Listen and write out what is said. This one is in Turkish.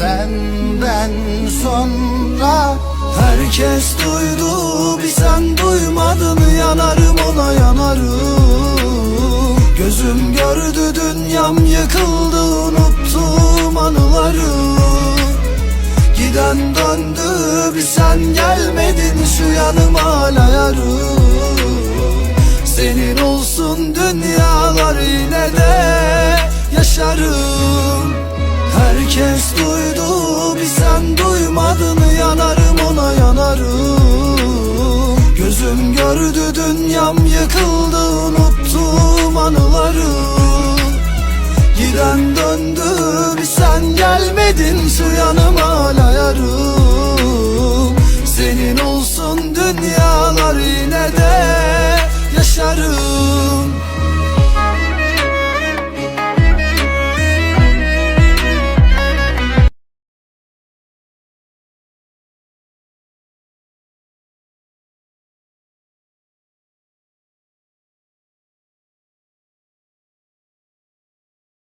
Senden sonra Herkes duydu bir sen duymadın Yanarım ona yanarım. Gözüm gördü dünyam yıkıldı Unuttum anıları. Giden döndü bir sen gelmedin Şu yanıma hala yarım. Senin olsun dünyalar yine de yaşarım. Herkes duydu sen duymadın Yanarım ona yanarım. Gözüm gördü dünyam yıkıldı Unuttum anıları. Giden döndü bir sen gelmedin Şu yanıma